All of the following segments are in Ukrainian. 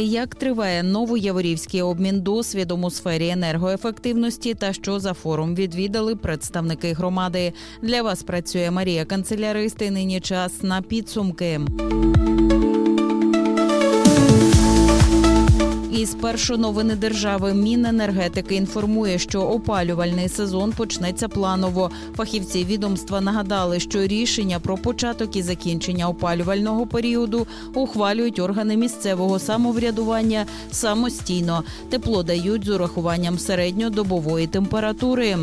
Як триває новояворівський обмін досвідом у сфері енергоефективності та що за форум відвідали представники громади? Для вас працює Марія Канцеляристи. нині час на підсумки. Із новини держави Міненергетики інформує, що опалювальний сезон почнеться планово. Фахівці відомства нагадали, що рішення про початок і закінчення опалювального періоду ухвалюють органи місцевого самоврядування самостійно. Тепло дають з урахуванням середньодобової температури.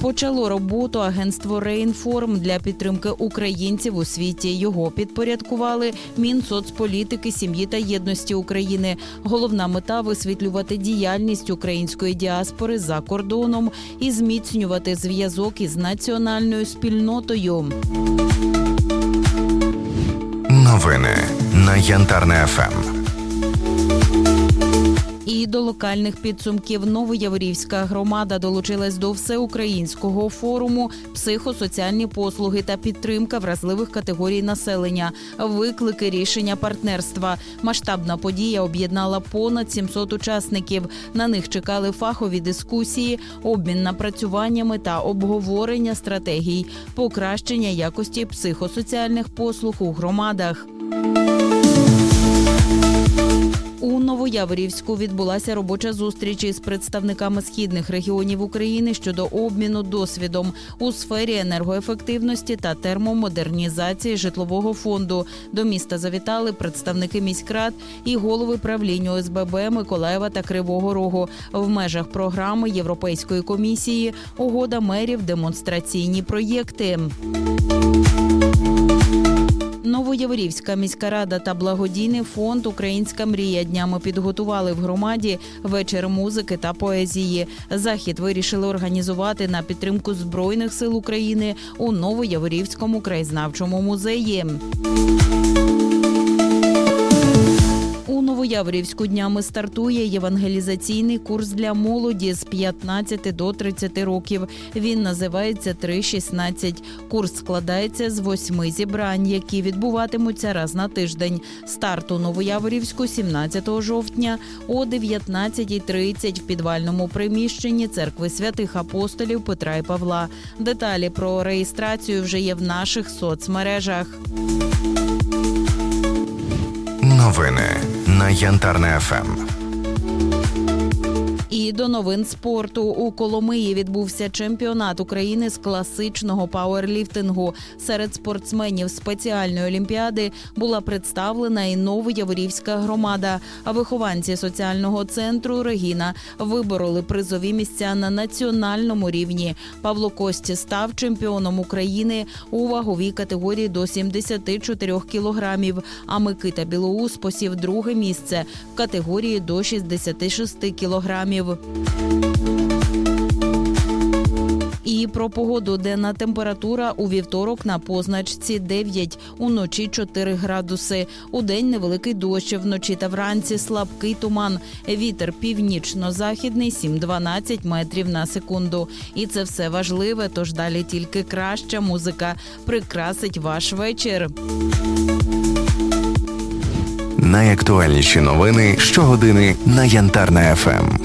Почало роботу агентство Рейнформ для підтримки українців у світі. Його підпорядкували Мінсоцполітики, сім'ї та єдності України. Головна мета висвітлювати діяльність української діаспори за кордоном і зміцнювати зв'язок із національною спільнотою. Новини на Янтарне. ФМ. До локальних підсумків Новояворівська громада долучилась до всеукраїнського форуму психосоціальні послуги та підтримка вразливих категорій населення. Виклики рішення партнерства. Масштабна подія об'єднала понад 700 учасників. На них чекали фахові дискусії, обмін напрацюваннями та обговорення стратегій, покращення якості психосоціальних послуг у громадах. У Новояворівську відбулася робоча зустріч із представниками східних регіонів України щодо обміну досвідом у сфері енергоефективності та термомодернізації житлового фонду. До міста завітали представники міськрад і голови правління ОСББ Миколаєва та Кривого Рогу в межах програми Європейської комісії угода мерів демонстраційні проєкти. Новояворівська міська рада та благодійний фонд Українська мрія днями підготували в громаді вечір музики та поезії. Захід вирішили організувати на підтримку збройних сил України у Новояворівському краєзнавчому музеї. Новояврівську днями стартує євангелізаційний курс для молоді з 15 до 30 років. Він називається «3.16». Курс складається з восьми зібрань, які відбуватимуться раз на тиждень. Старт у Новояворівську 17 жовтня о 19.30 в підвальному приміщенні церкви святих апостолів Петра і Павла. Деталі про реєстрацію вже є в наших соцмережах. Новини на Янтарне Ем. ФМ. До новин спорту у Коломиї відбувся чемпіонат України з класичного пауерліфтингу. Серед спортсменів спеціальної олімпіади була представлена і новояворівська громада. А вихованці соціального центру Регіна вибороли призові місця на національному рівні. Павло Кості став чемпіоном України у ваговій категорії до 74 кілограмів. А Микита Білоус посів друге місце в категорії до 66 кілограмів. І про погоду, денна температура у вівторок на позначці 9, уночі 4 градуси. У день невеликий дощ, вночі та вранці слабкий туман. Вітер північно-західний 7-12 метрів на секунду. І це все важливе, тож далі тільки краща музика прикрасить ваш вечір. Найактуальніші новини щогодини на Янтарне ФМ.